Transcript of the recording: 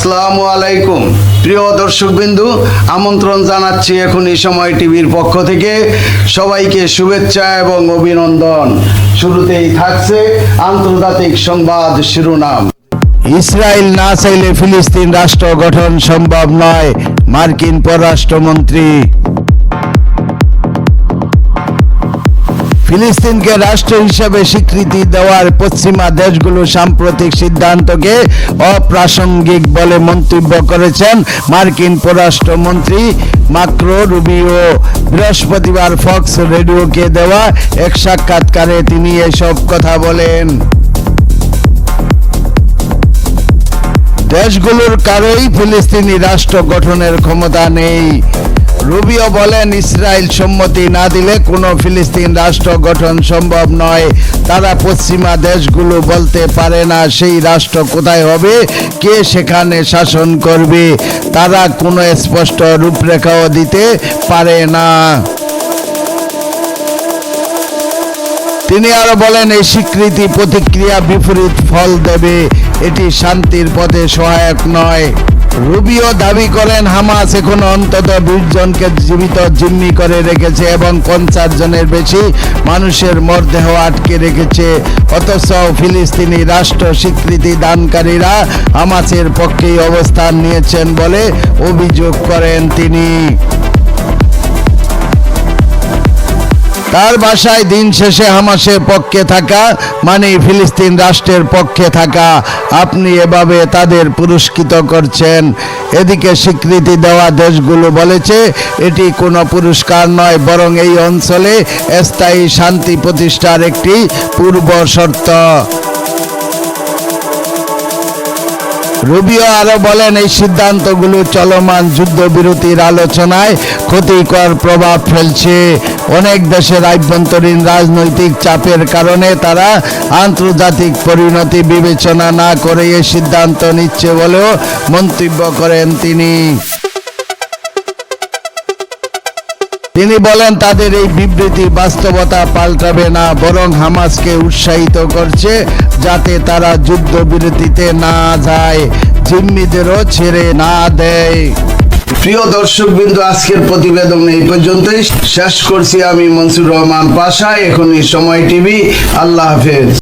আসসালামু আলাইকুম। প্রিয় দর্শকবিন্দু, আমন্ত্রণ জানাচ্ছি এখন এই সময় টিভির পক্ষ থেকে। সবাইকে শুভেচ্ছা এবং অভিনন্দন। শুরুতেই থাকছে আন্তর্জাতিক সংবাদ শিরোনাম। ইসরায়েল না চাইলে ফিলিস্তিন রাষ্ট্র গঠন সম্ভব নয়, মার্কিন পররাষ্ট্রমন্ত্রী। ফিলিস্তিনকে রাষ্ট্র হিসেবে স্বীকৃতি দেওয়ার পশ্চিমা দেশগুলো সাম্প্রতিক সিদ্ধান্তকে অপ্রাসঙ্গিক বলে মন্তব্য করেছেন মার্কিন পররাষ্ট্রমন্ত্রী মাক্রো রুবিও। বৃহস্পতিবার ফক্স রেডিওকে দেওয়া এক সাক্ষাৎকারে তিনি এসব কথা বলেন। দেশগুলোর কারোই ফিলিস্তিনি রাষ্ট্র গঠনের ক্ষমতা নেই। রুবিও বলেন, ইসরায়েল সম্মতি না দিলে কোনো ফিলিস্তিন রাষ্ট্র গঠন সম্ভব নয়। তারা পশ্চিমা দেশগুলো বলতে পারে না সেই রাষ্ট্র কোথায় হবে, কে সেখানে শাসন করবে। তারা কোনো স্পষ্ট রূপরেখাও দিতে পারে না। তিনি আরও বলেন, এই স্বীকৃতি প্রতিক্রিয়া বিপরীত ফল দেবে। এটি শান্তির পথে সহায়ক নয়। রুবিও দাবি করেন, হামাস এখন অন্তত বিশ জনকে জীবিত জিম্মি করে রেখেছে এবং পঞ্চাশ জনের বেশি মানুষের মরদেহ আটকে রেখেছে। অথচ ফিলিস্তিনি রাষ্ট্র স্বীকৃতি দানকারীরা হামাসের পক্ষেই অবস্থান নিয়েছেন বলে অভিযোগ করেন তিনি। তার বাসায় দিন শেষে হামাসের পক্ষে থাকা মানে ফিলিস্তিন রাষ্ট্রের পক্ষে থাকা, আপনি এভাবে তাদের পুরস্কৃত করছেন। এদিকে স্বীকৃতি দেওয়া দেশগুলো বলেছে, এটি কোনো পুরস্কার নয়, বরং এই অঞ্চলে স্থায়ী শান্তি প্রতিষ্ঠার একটি পূর্ব শর্ত। রুবিও আরও বলেন, এই সিদ্ধান্তগুলো চলমান যুদ্ধবিরতির আলোচনায় ক্ষতিকর প্রভাব ফেলছে। অনেক দেশের আভ্যন্তরীণ রাজনৈতিক চাপের কারণে তারা আন্তর্জাতিক পরিণতি বিবেচনা না করে এই সিদ্ধান্ত নিচ্ছে বলেও মন্তব্য করেন তিনি। তিনি বলেন, তাদের এই বিবৃতি বাস্তবতা পাল্টাবে না, বরং হামাসকে উৎসাহিত করছে যাতে তারা যুদ্ধবিরতিতে না যায়, জিম্মিদেরও ছেড়ে না দেয়। প্রিয় দর্শকবৃন্দ, আজকের প্রতিবেদন এই পর্যন্তই। শেষ করছি আমি মনসুর রহমান পাশা, এখনই সময় টিভি। আল্লাহ হাফেজ।